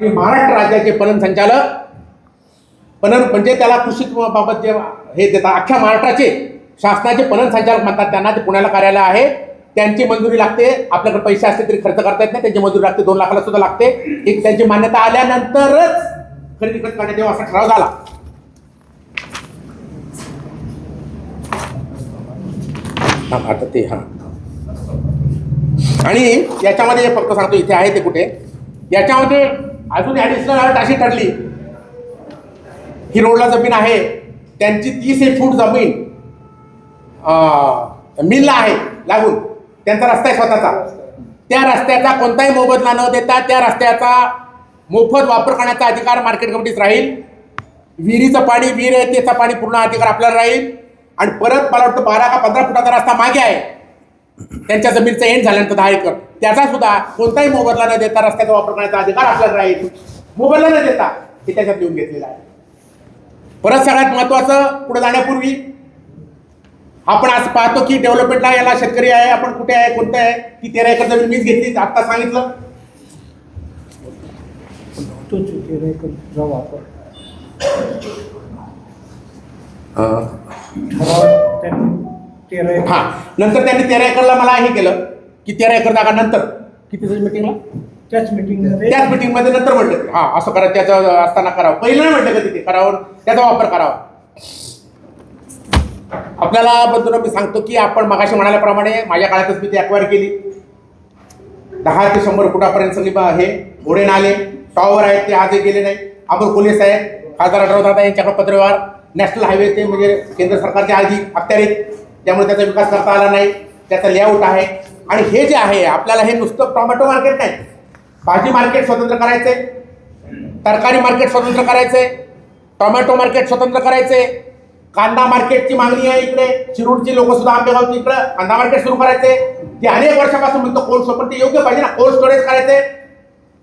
महाराष्ट्र राज्याचे पणन संचालक पणन म्हणजे त्याला कृषी बाबत जे हे देतात अख्ख्या महाराष्ट्राचे शासनाचे पणन संचालक म्हणतात त्यांना ते पुण्याला कार्यालय आहे. त्यांची मंजुरी लागते आपल्याकडे पैसे असले तरी खर्च करता येत नाही त्यांची मंजुरी लागते दोन लाखाला सुद्धा लागते. एक त्यांची मान्यता आल्यानंतरच खरेदी खत करण्यात असा ठराव झाला. हा आता ते हा. आणि याच्यामध्ये फक्त सांगतो इथे आहे ते कुठे? याच्यामध्ये अजून ॲडिशनल अट अशी ठरली ही रोडला जमीन आहे. त्यांची तीस एक फूट जमीन मिलला आहे लागून. त्यांचा रस्ता आहे स्वतःचा. त्या रस्त्याचा कोणताही मोबदला न देता त्या रस्त्याचा मोफत वापर करण्याचा अधिकार मार्केट कमिटीच राहील. विहिरीचं पाणी विहीर आहे त्याचा पाणी पूर्ण अधिकार आपल्याला राहील. आणि परत मला वाटतं बारा का पंधरा फुटाचा रस्ता मागे आहे. त्यांच्या जमिनीचं एंड झाल्यानंतर दहा एकर. त्याचा सुद्धा कोणताही मोबदला न देता रस्त्याचा वापर करण्याचा अधिकार आपल्याला राहील. मोबदला न देता हे त्याच्यात लिहून घेतलेलं आहे. परत सगळ्यात महत्वाचं पुढे जाण्यापूर्वी आपण आज पाहतो की डेव्हलपमेंटला याला शेतकरी आहे आपण कुठे आहे कोणते आहे ती तेरा एकर जमीन मीच घेतली आता सांगितलं. ठराव त्यांनी तेरा एक- हा नंतर त्यांनी तेरा एकरला मला हे केलं की तेरा एकर जागा नंतर. किती मिटिंगला त्याच मीटिंगमध्ये त्याच मीटिंगमध्ये नंतर म्हटलं हा असं करा त्याचं असताना करावं. पहिलं नाही म्हटलं का तिथे करावं? त्याचा वापर करावा. आपल्याला बंधूंनो मी सांगतो की आपण मगाशी म्हणाल्याप्रमाणे माझ्या काळातच मी ती अक्वायर केली. दहा ते शंभर फुटापर्यंत सगळी हे घोडे नाले टॉवर आहेत ते आजही गेले नाही. अमोल पोलीस आहेत खासदार आढळराव दादा यांच्याकडे पत्रव्यवहार नॅशनल हायवे ते म्हणजे केंद्र सरकारच्या आधी अखत्यारीत. त्यामुळे त्याचा विकास करता आला नाही त्याचा लेआउट आहे. आणि हे जे आहे आपल्याला हे नुसतं टोमॅटो मार्केट नाही. भाजी मार्केट स्वतंत्र करायचे तरकारी मार्केट स्वतंत्र करायचे टोमॅटो मार्केट स्वतंत्र करायचे कांदा मार्केटची मागणी आहे इकडे. शिरूरची लोक सुद्धा आंबेगावची इकडे कांदा मार्केट सुरू करायचे ते अनेक वर्षापासून म्हणतो कोल्ड स्टोर पण ते योग्य पाहिजे ना कोल्ड स्टोरेज करायचे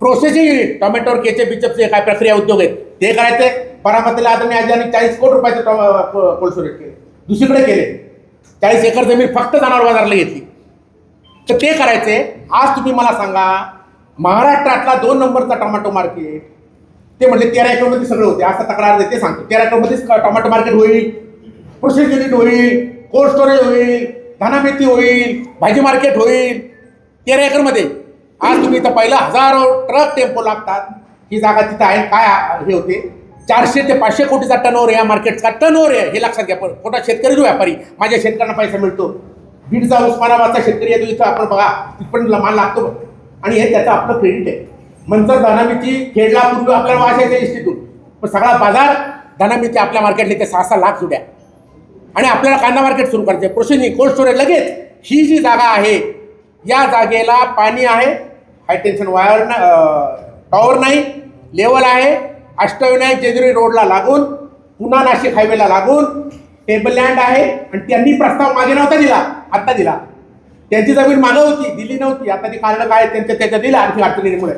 प्रोसेसिंग युनिट टोमॅटोवर केचे बिचपचे काय प्रक्रिया उद्योग आहेत ते करायचे बारामतीला आदरणीय आजीने चाळीस कोटी रुपयाचे कोल्ड स्टोरेज केले. दुसरीकडे केले. चाळीस एकर जमीन फक्त जनावर बाजारला घेतली. तर ते करायचे. आज तुम्ही मला सांगा महाराष्ट्रातला दोन नंबरचा टोमॅटो मार्केट ते म्हणजे तेरा एकरमध्ये सगळं होते. असं तक्रार देते सांगतो. तेरा एकरमध्येच टोमॅटो मार्केट होईल प्रोसेस युनिट होईल कोल्ड स्टोरेज होईल धानामेथी होईल भाजी मार्केट होईल. तेरा एकरमध्ये. आज तुम्ही इथं पहिलं हजारो ट्रक टेम्पो लागतात. ही जागा तिथं आहे. काय हे होते? चारशे ते पाचशे कोटीचा टर्नओव्हर या मार्केटचा टर्नओव्हर आहे. हे लक्षात घ्या. पण छोटा शेतकरी जो व्यापारी माझ्या शेतकऱ्यांना पैसा मिळतो. बीडचा उस्मानाबादचा शेतकरी येतो इथं. आपण बघा तिथपर्यंत माल लागतो आणि हे त्याचं आपलं क्रेडिट आहे. मंतर धनामिती खेळला पूर्वी आपल्याला वाचायचं इन्स्टिट्यूट पण सगळा बाजार धनामिती आपल्या मार्केटला ते सहा सहा लाख जुड्या. आणि आपल्याला कांदा मार्केट सुरू करायचं आहे प्रोसेसिंग कोल्ड स्टोरेज लगेच ही जी जागा आहे या जागेला पाणी आहे. हाय टेन्शन वायर टॉवर नाही. लेवल आहे. अष्टविनायक जेजुरी रोडला लागून पुन्हा नाशिक हायवेला लागून टेबल लँड आहे आणि त्यांनी प्रस्ताव मागे नव्हता दिला आत्ता दिला. त्यांची जमीन मागं होती दिली नव्हती. आता ती कारण काय? त्यांच्या त्याच्या दिला आणखी अडचणीमुळे.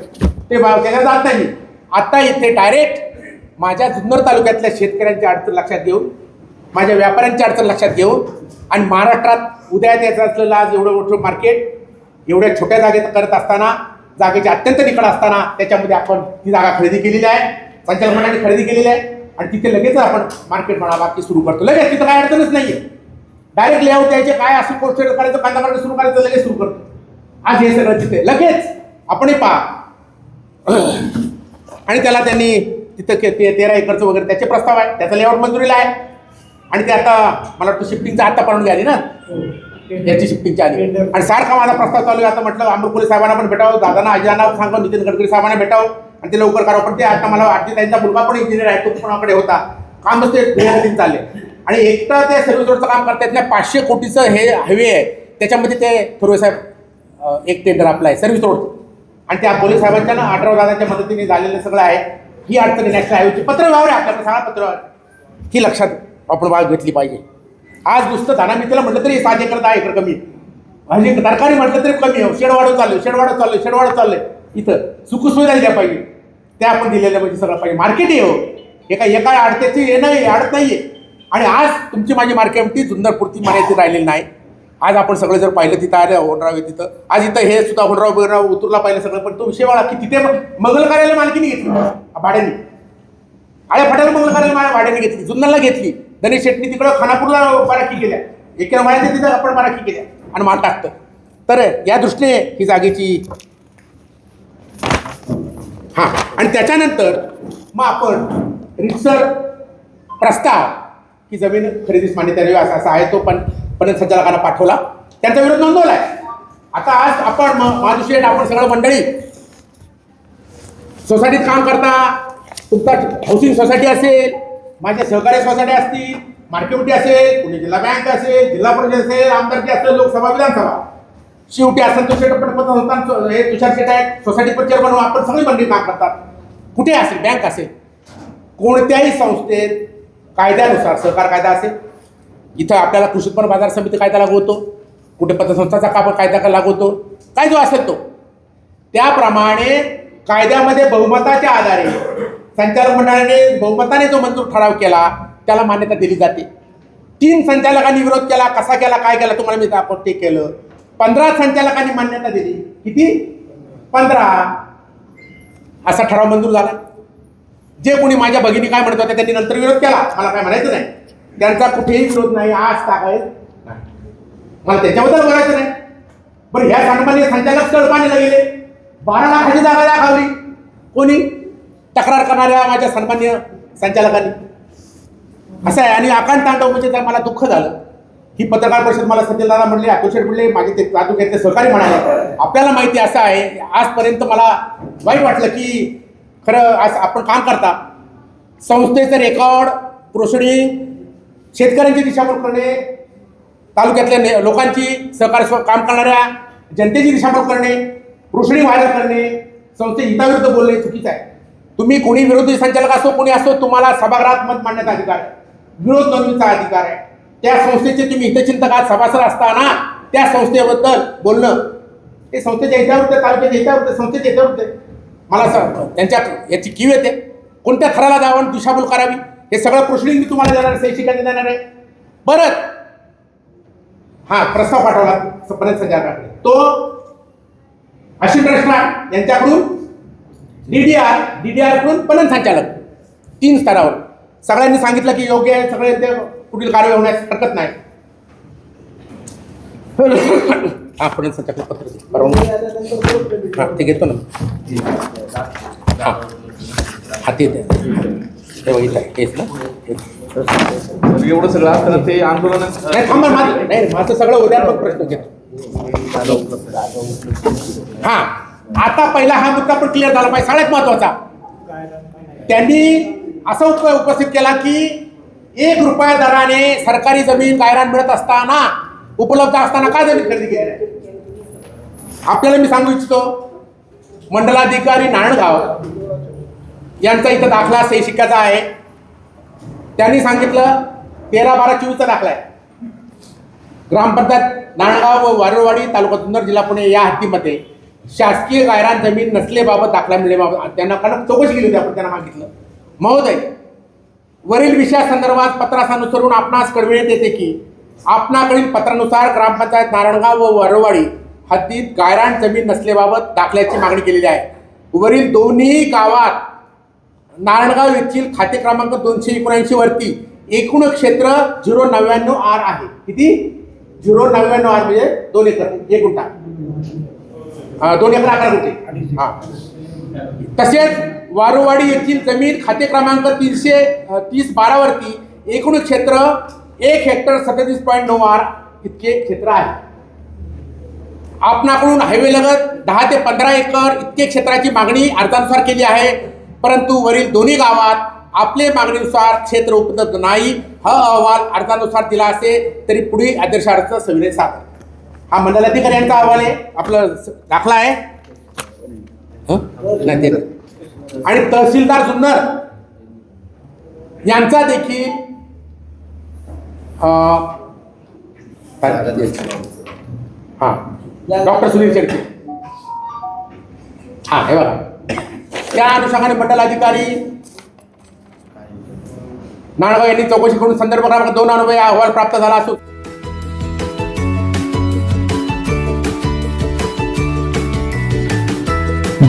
ते त्याच्या जात नाही आत्ता इथे डायरेक्ट माझ्या जुन्नर तालुक्यातल्या शेतकऱ्यांची अडचण लक्षात घेऊन माझ्या व्यापाऱ्यांची अडचण लक्षात घेऊन आणि महाराष्ट्रात उद्या द्यायचं असलेलं आज एवढं मोठं मार्केट एवढ्या छोट्या जागेत करत असताना जागेची अत्यंत निकड असताना त्याच्यामध्ये आपण ती जागा खरेदी केलेली आहे. संचालक मंडळाने खरेदी केलेली आहे. आणि तिथे लगेच आपण मार्केट म्हणा बाकी सुरू करतो. लगेच तिथं काय अडचणच नाहीये. डायरेक्ट लेआउट द्यायचे काय असं पोस्ट करायचं कांदा मार्केट सुरू करायचं लगेच सुरू करतो. आज हे सगळं तिथे. लगेच आपणही पहा. आणि त्याला त्यांनी तिथं ते तेरा एकरचं वगैरे त्याचे प्रस्ताव आहे. त्याचा लेआउट मंजुरीला आहे. आणि ते आता मला वाटतं शिफ्टिंगचा आता परवानगी आली ना? याची शिफ्टिंगची आली. आणि सारखा माझा प्रस्ताव चालू आहे. आता म्हटलं पोलीस साहेबांना पण भेटावं. दादांना आजींना सांगा नितीन गडकरी साहेबांना भेटावं. आणि ते लवकर करावं पण ते आता मला वाटते त्यांचा मुलगा पण इंजिनियर आहे तो कोणाकडे होता. काम ते व्यवस्थित चालले आणि एकटा ते सर्व्हिस रोडचं काम करता येत नाही पाचशे कोटीचं हे हायवे आहे. त्याच्यामध्ये ते थोरवे साहेब एक टेंडर आपलं आहे सर्व्हिस रोड आणि त्या पोलीस साहेबांच्या ना आठराव दादाच्या मदतीने झालेलं सगळं आहे. ही अडचणी नॅशनल हायवेची पत्र व्यवहार आहे आपल्याकडे सहा पत्र ही लक्षात आपण बाळ घेतली पाहिजे. आज नुसतं धानामितीला म्हटलं तरी सात एकर दहा एकर कमी. म्हणजे तरकारी म्हटलं तरी कमी. आहे शेड वाढत चाललं शेड वाढत चाललं शेड वाढत चाललंय. इथं सुखसुविधा दिल्या पाहिजे. त्या आपण दिलेल्या म्हणजे सगळं पाहिजे. मार्केट येऊ हो. एका एका अडत्याची हे नाही अडत आणि आज तुमची माझी मार्केट जुन्नरपुरती मर्यादित राहिलेली नाही. आज आपण सगळं जर पाहिलं तिथं आलं होणराव तिथं. आज इथं हे सुद्धा होणराव बिरराव उतरला पाहिलं सगळं पण तो विषय वाळा की तिथे मंगल कार्यालय मालकीने घेतली. भाड्याने. आळ्या फाट्याला मंगल कार्यालय भाड्याने घेतली. जुन्नरला घेतली. गणेश शेट्टी तिकडं खानापूरला मराठी केल्या. एकेला माहिती तिथं आपण मराठी केल्या. आणि माल टाकतं. तर या दृष्टीने ही जागेची हां. आणि त्याच्यानंतर मग आपण रितसर प्रस्ताव की जमीन खरेदीस मान्यता द्यावी असा असा आहे तो पण पणन संचालकांना पाठवला. त्यांचा विरोध नोंदवला आहे आता आज आपण म- आपण सगळं मंडळी सोसायटीत काम करता. तुमचा हाऊसिंग सोसायटी असेल माझ्या सहकारी सोसायटी असतील मार्केटी असेल पुणे जिल्हा बँक असेल जिल्हा परिषद असेल आमदारकी असेल लोकसभा विधानसभा. शिवटी असेल तो शेट हे तुषार शेट आहेत सोसायटी पण चेअरमन आपण सगळी मंडळी काम करतात. कुठे असेल? बँक असेल. कोणत्याही संस्थेत कायद्यानुसार सहकार कायदा असेल. इथं आपल्याला कृषी उत्पन्न बाजार समिती कायदा लागू होतो. कुठे पतसंस्थाचा का कायदा लागू होतो. काय जो असेल तो. त्याप्रमाणे कायद्यामध्ये बहुमताच्या आधारे संचालक मंडळाने बहुमताने जो मंजूर ठराव केला त्याला मान्यता दिली जाते. तीन संचालकांनी विरोध केला कसा केला काय केला तुम्हाला मी आपण ते केलं. पंधरा संचालकांनी मान्यता दिली. किती? पंधरा. असा ठराव मंजूर झाला. जे कोणी माझ्या भगिनी काय म्हणत होत्या त्यांनी नंतर विरोध केला. मला काय म्हणायचं नाही. त्यांचा कुठेही विरोध नाही आज तागायत मला त्याच्याबद्दल बोलायचं नाही. बरं ह्या सन्मान्य संचालक स्थळ पाणीला गेले बारा लाखाची जागा दाखवली कोणी? तक्रार करणाऱ्या माझ्या सन्मान्य संचालकांनी. असं आहे. आणि आकांत तांडव म्हणजे तर मला दुःख झालं ही पत्रकार परिषद मला सत्यदादा म्हणले अतोशेठ म्हणले माझे ते तालुक्यातले सहकारी म्हणाले. आपल्याला माहिती असं आहे आजपर्यंत मला वाईट वाटलं की खरं आज आपण काम करता. संस्थेचं रेकॉर्ड प्रोसिडिंग शेतकऱ्यांची दिशाभूल करणे तालुक्यातल्या लोकांची सहकार्य काम करणाऱ्या जनतेची दिशाभूल करणे प्रोसिडिंग व्हायला करणे संस्थे हिताविरुद्ध बोलणे चुकीचं आहे. तुम्ही कोणी विरोधी संचालक असो कोणी असो तुम्हाला सभागृहात मत मांडण्याचा अधिकार आहे. विरोध नोंदणीचा अधिकार आहे. त्या संस्थेचे तुम्ही हितचिंतकात सभासद असताना त्या संस्थेबद्दल बोलणं. हे संस्थेच्या हितावृत्त तालुक्याच्या हितावृत्त संस्थेच्या हितावृत्त होते मला सांग त्यांच्या याची कीव येते. कोणत्या थराला जावं आणि दिशाभूल करावी? हे सगळं प्रोसिडिंग मी तुम्हाला देणार शैक्षिकांनी देणार आहे. परत हा प्रस्ताव पाठवला. पर्यंत संचालकाकडे तो अशी कृष्ण यांच्याकडून डीडीआर डीडीआरकडून पणन संचालक. तीन स्तरावर. सगळ्यांनी सांगितलं की योग्य आहे सगळे पुढील कार्यवाही होण्यास हरकत नाही. हा पणन संचालक पत्र. परवानगी हा ते घेतो ना. हा. हा ते इथं. हेच ना. एवढं सगळं असताना ते आंदोलन नाही थांबा माझं नाही माझं सगळं उद्या मग प्रश्न घेतो हा. आता पहिला हा मुद्दा पण क्लिअर झाला पाहिजे. सगळ्यात महत्त्वाचा त्यांनी असा उप उपस्थित केला की एक रुपया दराने सरकारी जमीन गायरान मिळत असताना उपलब्ध असताना काय जमीन खरेदी केली आपल्याला मी सांगू इच्छितो मंडलाधिकारी नारायणगाव यांचा इथं दाखला से शिक्क्याचा आहे. त्यांनी सांगितलं तेरा बारा चोवीसचा दाखला आहे. ग्रामपंचायत नारायणगाव व वारुळवाडी तालुका जुन्नर जिल्हा पुणे या हद्दीमध्ये शासकीय गायरान जमीन नसलेबाबत दाखला मिळेबाबत त्यांना कारण चौकशी केली होती आपण त्यांना मागितलं. महोदय वरील विषयासंदर्भात पत्रास अनुसरून आपणास कळविण्यात येते की आपणाकडील पत्रानुसार ग्रामपंचायत नारायणगाव व वरवाडी हद्दीत गायरान जमीन नसलेबाबत दाखल्याची मागणी केलेली आहे. वरील दोन्ही गावात नारायणगाव येथील खाते क्रमांक दोनशे एकोणऐंशी वरती एकूण क्षेत्र झिरो नव्याण्णव आर आहे. किती? झिरो नव्याण्णव आर म्हणजे दोन एकर. एक गुंठा. दोन एकर अकरा गुंठे हा. तसेच वारुवाडी येथील जमीन खाते क्रमांक तीनशे तीस बारावरती एकूण क्षेत्र एक हेक्टर सत्तेतीस पॉईंट नऊ आर इतके क्षेत्र आहे. आपणाकडून हायवे लगत दहा ते पंधरा एकर इतके क्षेत्राची मागणी अर्जानुसार केली आहे. परंतु वरील दोन्ही गावात आपले मागणीनुसार क्षेत्र उपलब्ध नाही हा अहवाल अर्जानुसार दिला असेल तरी पुढील आदेशार्थ सविनय सादर. हा मंडलाधिकारी यांचा अहवाल आहे. आपलं दाखला आहे. हो? नाही ते आणि तहसीलदार सुंदर यांचा देखील हा. डॉक्टर सुनील शेट्टी. हा हे बघा. त्या अनुषंगाने मंडल अधिकारी नाळगाव यांनी चौकशी करून संदर्भात दोन अनुभव अहवाल प्राप्त झाला असून